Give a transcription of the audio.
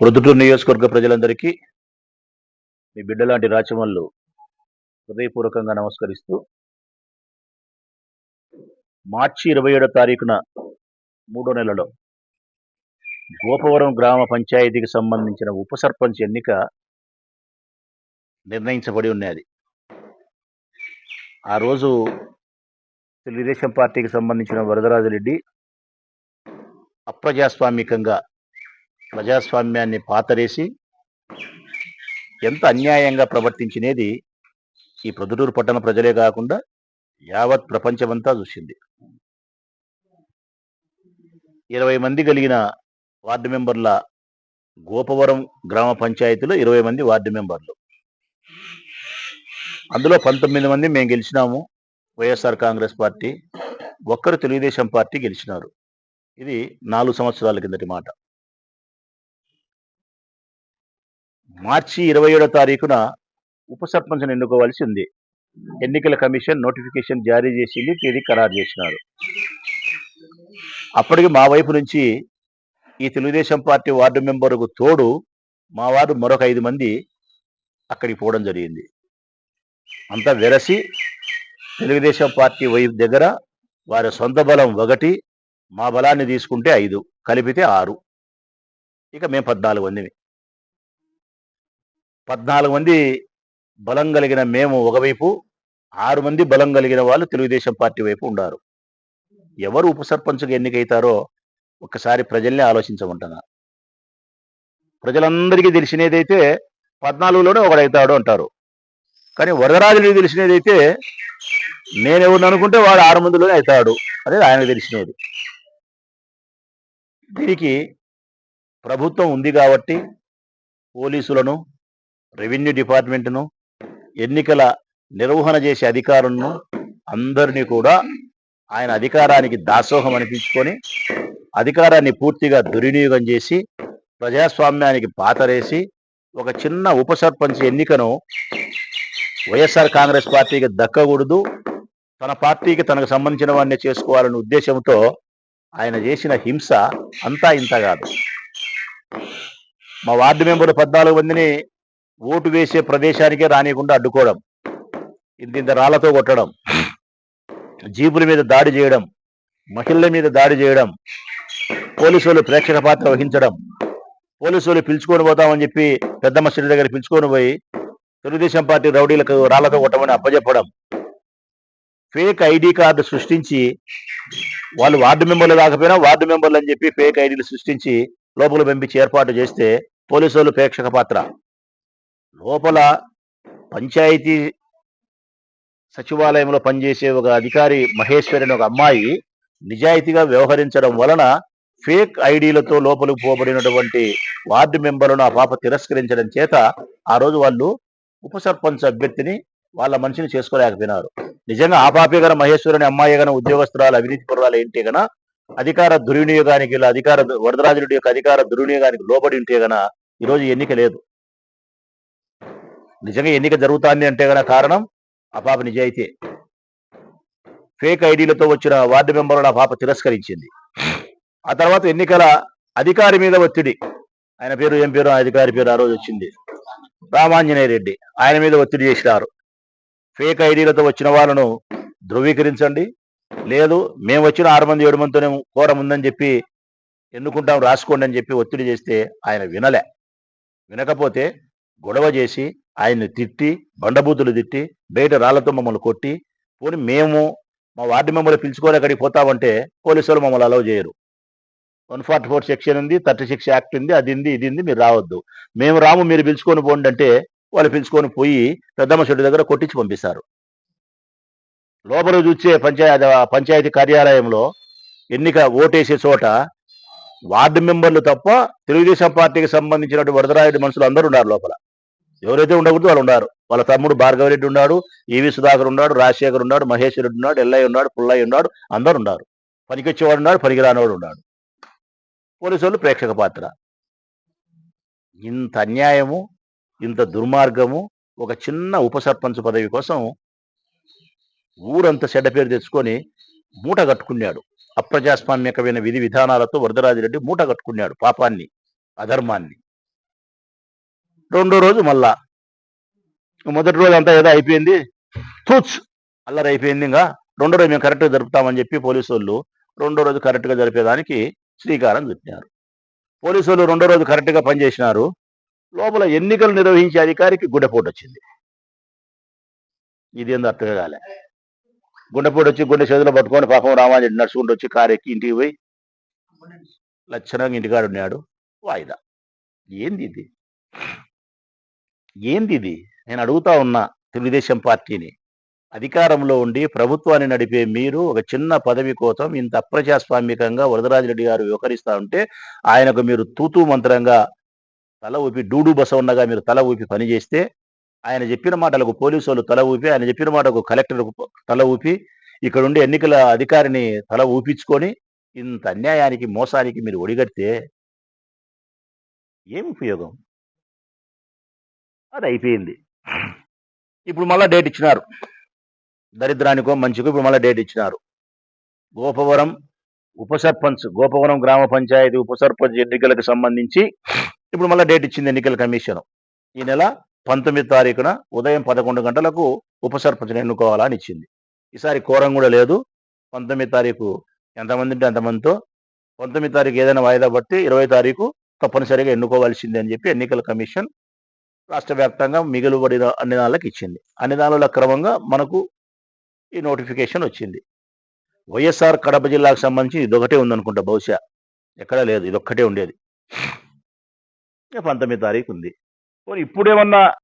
ప్రొద్దుటూరు నియోజకవర్గ ప్రజలందరికీ మీ బిడ్డలాంటి రాచమల్లు హృదయపూర్వకంగా నమస్కరిస్తూ మార్చి ఇరవై ఏడో తారీఖున మూడో నెలలో గోపవరం గ్రామ పంచాయతీకి సంబంధించిన ఉప సర్పంచ్ ఎన్నిక నిర్ణయించబడి ఉన్నది. ఆ రోజు తెలుగుదేశం పార్టీకి సంబంధించిన వరదరాజు రెడ్డి అప్రజాస్వామికంగా ప్రజాస్వామ్యాన్ని పాతరేసి ఎంత అన్యాయంగా ప్రవర్తించినేది ఈ ప్రొద్దుటూరు పట్టణ ప్రజలే కాకుండా యావత్ ప్రపంచమంతా చూసింది. ఇరవై మంది కలిగిన వార్డు మెంబర్ల గోపవరం గ్రామ పంచాయతీలో ఇరవై మంది వార్డు మెంబర్లు. అందులో పంతొమ్మిది మంది మేము గెలిచినాము వైఎస్ఆర్ కాంగ్రెస్ పార్టీ. ఒక్కరు తెలుగుదేశం పార్టీ గెలిచినారు. ఇది నాలుగు సంవత్సరాల కిందటి మాట. మార్చి ఇరవై ఏడో తారీఖున ఉప సర్పంచ్ను ఎన్నుకోవాల్సి ఉంది. ఎన్నికల కమిషన్ నోటిఫికేషన్ జారీ చేసింది తేదీ ఖరారు చేసినారు. అప్పటికి మా వైపు నుంచి ఈ తెలుగుదేశం పార్టీ వార్డు మెంబరుకు తోడు మా వార్డు మరొక ఐదు మంది అక్కడికి పోవడం జరిగింది. అంతా వెరసి తెలుగుదేశం పార్టీ వైపు దగ్గర వారి సొంత బలం ఒకటి మా బలాన్ని తీసుకుంటే ఐదు కలిపితే ఆరు. ఇక మేము పద్నాలుగు మందిమి. పద్నాలుగు మంది బలం కలిగిన మేము ఒకవైపు ఆరు మంది బలం కలిగిన వాళ్ళు తెలుగుదేశం పార్టీ వైపు ఉండారు. ఎవరు ఉప సర్పంచ్గా ఎన్నికైతారో ఒక్కసారి ప్రజల్ని ఆలోచించమంటున్నా. ప్రజలందరికీ తెలిసినదైతే పద్నాలుగులోనే ఒకడైతాడు అంటారు. కానీ వరదరాజులకు తెలిసినదైతే నేనెవరిని అనుకుంటే వాడు ఆరు మందిలోనే అవుతాడు అనేది ఆయనకు తెలిసినది. దీనికి ప్రభుత్వం ఉంది కాబట్టి పోలీసులను రెవెన్యూ డిపార్ట్మెంట్ను ఎన్నికల నిర్వహణ చేసే అధికారులను అందరినీ కూడా ఆయన అధికారానికి దాసోహం అనిపించుకొని అధికారాన్ని పూర్తిగా దుర్వినియోగం చేసి ప్రజాస్వామ్యానికి పాతరేసి ఒక చిన్న ఉప సర్పంచ్ ఎన్నికను వైఎస్ఆర్ కాంగ్రెస్ పార్టీకి దక్కకూడదు తన పార్టీకి తనకు సంబంధించిన వాడిని చేసుకోవాలనే ఉద్దేశంతో ఆయన చేసిన హింస అంతా ఇంత కాదు. మా వార్డు మెంబర్లు పద్నాలుగు మందిని ఓటు వేసే ప్రదేశానికే రానియకుండా అడ్డుకోవడం ఇంత ఇంత రాళ్ళతో కొట్టడం జీపుల మీద దాడి చేయడం మహిళల మీద దాడి చేయడం పోలీసు వాళ్ళు ప్రేక్షక పాత్ర వహించడం పోలీసు వాళ్ళు పిలుచుకొని పోతామని చెప్పి పెద్ద మసీదు దగ్గర పిలుచుకొని పోయి తెలుగుదేశం పార్టీ రౌడీలకు రాళ్ళతో కొట్టమని అప్పజెప్పడం ఫేక్ ఐడి కార్డు సృష్టించి వాళ్ళు వార్డు మెంబర్లు కాకపోయినా వార్డు మెంబర్లు అని చెప్పి ఫేక్ ఐడీలు సృష్టించి లోపల పంపించి ఏర్పాటు చేస్తే పోలీసు వాళ్ళు ప్రేక్షక పాత్ర. లోపల పంచాయతీ సచివాలయంలో పనిచేసే ఒక అధికారి మహేశ్వరి అనే ఒక అమ్మాయి నిజాయితీగా వ్యవహరించడం వలన ఫేక్ ఐడీలతో లోపలికి పోబడినటువంటి వార్డు మెంబర్లను ఆ పాప తిరస్కరించడం చేత ఆ రోజు వాళ్ళు ఉప సర్పంచ్ అభ్యర్థిని వాళ్ళ మనిషిని చేసుకోలేకపోయినారు. నిజంగా ఆ పాపే గన మహేశ్వరుని అమ్మాయి గన ఉద్యోగస్తురాలు అవినీతి పురాలు ఏంటి గన అధికార దుర్వినియోగానికి ఇలా అధికార వరదరాజుడి యొక్క అధికార దుర్వినియోగానికి లోబడి ఉంటే గన ఈరోజు ఎన్నిక లేదు. నిజంగా ఎన్నిక జరుగుతుంది అంటే గన కారణం ఆ పాప నిజాయితీ ఫేక్ ఐడీలతో వచ్చిన వార్డు మెంబర్లను ఆ పాప తిరస్కరించింది. ఆ తర్వాత ఎన్నికల అధికారి మీద ఒత్తిడి. ఆయన పేరు ఏం పేరు ఆ అధికారి పేరు ఆ రోజు వచ్చింది. రామాంజనేయ రెడ్డి ఆయన మీద ఒత్తిడి చేసినారు. ఫేక్ ఐడీలతో వచ్చిన వాళ్ళను ధృవీకరించండి. లేదు మేము వచ్చిన ఆరు మంది ఏడు మందితోనే కోరం ఉందని చెప్పి ఎన్నుకుంటాం రాసుకోండి అని చెప్పి ఒత్తిడి చేస్తే ఆయన వినలే. వినకపోతే గొడవ చేసి ఆయన్ని తిట్టి బండబూతులు తిట్టి బయట రాళ్ళతో మమ్మల్ని కొట్టి పోనీ మేము మా వార్డు మెంబర్లు పిలుచుకొని అక్కడికి పోతామంటే పోలీసు వాళ్ళు మమ్మల్ని అలౌ చేయరు. వన్ ఫార్టీ ఫోర్ సెక్షన్ ఉంది థర్టీ సిక్స్ యాక్ట్ ఉంది అది ఉంది ఇది ఉంది మీరు రావద్దు. మేము రాము మీరు పిలుచుకొని పోండి అంటే వాళ్ళు పిలుచుకొని పోయి పెద్దమ్మ చెట్టు దగ్గర కొట్టించి పంపిస్తారు. లోపల చూసే పంచాయతీ పంచాయతీ కార్యాలయంలో ఎన్నిక ఓటేసే చోట వార్డు మెంబర్లు తప్ప తెలుగుదేశం పార్టీకి సంబంధించినటువంటి వరదరాయుడు మనుషులు అందరూ ఉన్నారు లోపల. ఎవరైతే ఉండకూడదు వాళ్ళు ఉన్నారు వాళ్ళ తమ్ముడు భార్గవరెడ్డి ఉన్నాడు ఈవి సుధాకర్ ఉన్నాడు రాజశేఖర్ ఉన్నాడు మహేష్ రెడ్డి ఉన్నాడు ఎల్లయ్య ఉన్నాడు పుల్లయ్య ఉన్నాడు అందరు ఉన్నారు. పనికొచ్చేవాడు ఉన్నాడు పనికిరానివాడు ఉన్నాడు. పోలీసు వాళ్ళు ప్రేక్షక పాత్ర. ఇంత అన్యాయము ఇంత దుర్మార్గము ఒక చిన్న ఉప సర్పంచ్ పదవి కోసం ఊరంతా చెడ్డ పేరు తెచ్చుకొని మూట కట్టుకున్నాడు. అప్రజాస్వామ్యకమైన విధి విధానాలతో వరదరాజిరెడ్డి మూట కట్టుకున్నాడు పాపాన్ని అధర్మాన్ని. రెండో రోజు మళ్ళా. మొదటి రోజు అంతా ఏదో అయిపోయింది. తూచ్! అల్లరి అయిపోయింది ఇంకా. రెండో రోజు మేము కరెక్ట్గా జరుపుతామని చెప్పి పోలీసు వాళ్ళు రెండో రోజు కరెక్ట్గా జరిపేదానికి శ్రీకారం చుట్టినారు పోలీసు వాళ్ళు రెండో రోజు కరెక్ట్గా పనిచేసినారు. లోపల ఎన్నికలు నిర్వహించే అధికారికి గుండెపోటు వచ్చింది. ఇది ఏందో అర్థం కాలే. గుండెపోటు వచ్చి గుండె చేతులు పట్టుకొని పాపం రామాజు నడుచుకుంటూ వచ్చి కారు ఎక్కి ఇంటికి పోయి లక్షణంగా ఇంటికాడు ఉన్నాడు. వాయిదా. ఏంది ఇది? ఏంది ఇది నేను అడుగుతా ఉన్నా తెలుగుదేశం పార్టీని. అధికారంలో ఉండి ప్రభుత్వాన్ని నడిపే మీరు ఒక చిన్న పదవి కోసం ఇంత అప్రజాస్వామికంగా వరదరాజిరెడ్డి గారు వ్యవహరిస్తా ఉంటే ఆయనకు మీరు తూతూ మంత్రంగా తల ఊపి డూడు బసవన్నగా మీరు తల ఊపి పనిచేస్తే ఆయన చెప్పిన మాటలకు పోలీసు వాళ్ళు తల ఊపి ఆయన చెప్పిన మాటకు కలెక్టర్ తల ఊపి ఇక్కడ ఉండి ఎన్నికల అధికారిని తల ఊపించుకొని ఇంత అన్యాయానికి మోసానికి మీరు ఒడిగడితే ఏం ఉపయోగం? అది అయిపోయింది ఇప్పుడు మళ్ళా డేట్ ఇచ్చినారు. దరిద్రానికో మంచికో ఇప్పుడు మళ్ళీ డేట్ ఇచ్చినారు. గోపవరం ఉప సర్పంచ్ గోపవరం గ్రామ పంచాయతీ ఉప సర్పంచ్ ఎన్నికలకు సంబంధించి ఇప్పుడు మళ్ళీ డేట్ ఇచ్చింది ఎన్నికల కమిషన్. ఈ నెల పంతొమ్మిది తారీఖున ఉదయం పదకొండు గంటలకు ఉప సర్పంచ్ని ఎన్నుకోవాలని ఇచ్చింది. ఈసారి కోరం కూడా లేదు. పంతొమ్మిది తారీఖు ఎంతమంది ఉంటే అంతమందితో పంతొమ్మిది తారీఖు ఏదైనా వాయిదా పట్టి ఇరవై తారీఖు తప్పనిసరిగా ఎన్నుకోవాల్సిందే అని చెప్పి ఎన్నికల కమిషన్ రాష్ట్ర వ్యాప్తంగా మిగులుబడిన అన్ని దానిలకు ఇచ్చింది. అన్ని దానిల క్రమంగా మనకు ఈ నోటిఫికేషన్ వచ్చింది. వైఎస్ఆర్ కడప జిల్లాకు సంబంధించి ఇదొకటే ఉందనుకుంటా బహుశా. ఎక్కడా లేదు ఇదొక్కటే ఉండేది. పంతొమ్మిది తారీఖు ఉంది. ఇప్పుడేమన్నా